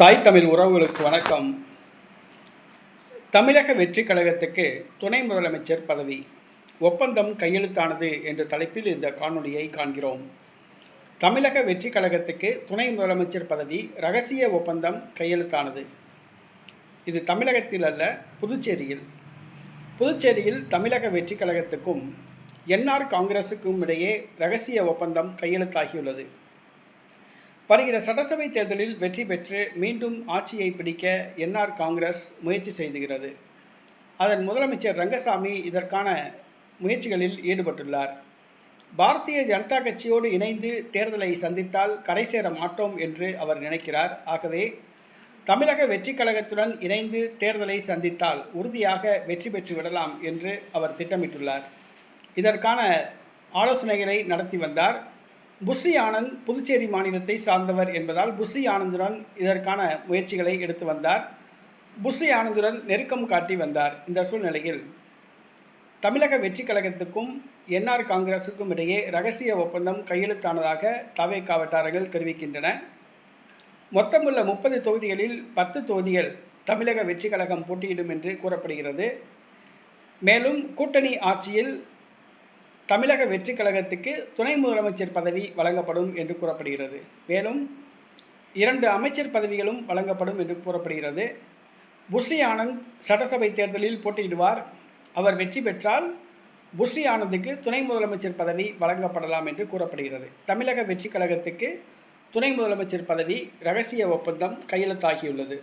தாய் தமிழ் உறவுகளுக்கு வணக்கம். தமிழக வெற்றி கழகத்துக்கு துணை முதலமைச்சர் பதவி. ஒப்பந்தம் கையெழுத்தானது என்ற தலைப்பில் இந்த காணொலியை காண்கிறோம். தமிழக வெற்றி கழகத்துக்கு துணை முதலமைச்சர் பதவி ரகசிய ஒப்பந்தம் கையெழுத்தானது. இது தமிழகத்தில் அல்ல புதுச்சேரியில். புதுச்சேரியில் தமிழக வெற்றி கழகத்துக்கும் என்ஆர் காங்கிரஸுக்கும் இடையே ரகசிய ஒப்பந்தம் கையெழுத்தாகியுள்ளது. வருகிற சட்டசபை தேர்தலில் வெற்றி பெற்று மீண்டும் ஆட்சியை பிடிக்க என்ஆர் காங்கிரஸ் முயற்சி செய்துகிறது. அதன் முதலமைச்சர் ரங்கசாமி இதற்கான முயற்சிகளில் ஈடுபட்டுள்ளார். பாரதிய ஜனதா கட்சியோடு இணைந்து தேர்தலை சந்தித்தால் கரை சேர மாட்டோம் என்று அவர் நினைக்கிறார். ஆகவே தமிழக வெற்றி கழகத்துடன் இணைந்து தேர்தலை சந்தித்தால் உறுதியாக வெற்றி பெற்று விடலாம் என்று அவர் திட்டமிட்டுள்ளார். இதற்கான ஆலோசனைகளை நடத்தி வந்தார். புஷி ஆனந்த் புதுச்சேரி மாநிலத்தை சார்ந்தவர் என்பதால் புஷி ஆனந்துடன் இதற்கான முயற்சிகளை எடுத்து வந்தார். புஷி ஆனந்துடன் நெருக்கம் காட்டி வந்தார். இந்த சூழ்நிலையில் தமிழக வெற்றி கழகத்துக்கும் என்ஆர் காங்கிரஸுக்கும் இடையே ரகசிய ஒப்பந்தம் கையெழுத்தானதாக தவேகா வட்டாரங்கள் தெரிவிக்கின்றன. மொத்தமுள்ள முப்பது தொகுதிகளில் பத்து தொகுதிகள் தமிழக வெற்றி கழகம் போட்டியிடும் என்று கூறப்படுகிறது. மேலும் கூட்டணி ஆட்சியில் தமிழக வெற்றி கழகத்துக்கு துணை முதலமைச்சர் பதவி வழங்கப்படும் என்று கூறப்படுகிறது. மேலும் இரண்டு அமைச்சர் பதவிகளும் வழங்கப்படும் என்று கூறப்படுகிறது. புஷி ஆனந்த் சட்டசபை தேர்தலில் போட்டியிடுவார். அவர் வெற்றி பெற்றால் புஷி ஆனந்துக்கு துணை முதலமைச்சர் பதவி வழங்கப்படலாம் என்று கூறப்படுகிறது. தமிழக வெற்றி கழகத்துக்கு துணை முதலமைச்சர் பதவி ரகசிய ஒப்பந்தம் கையெழுத்தாகியுள்ளது.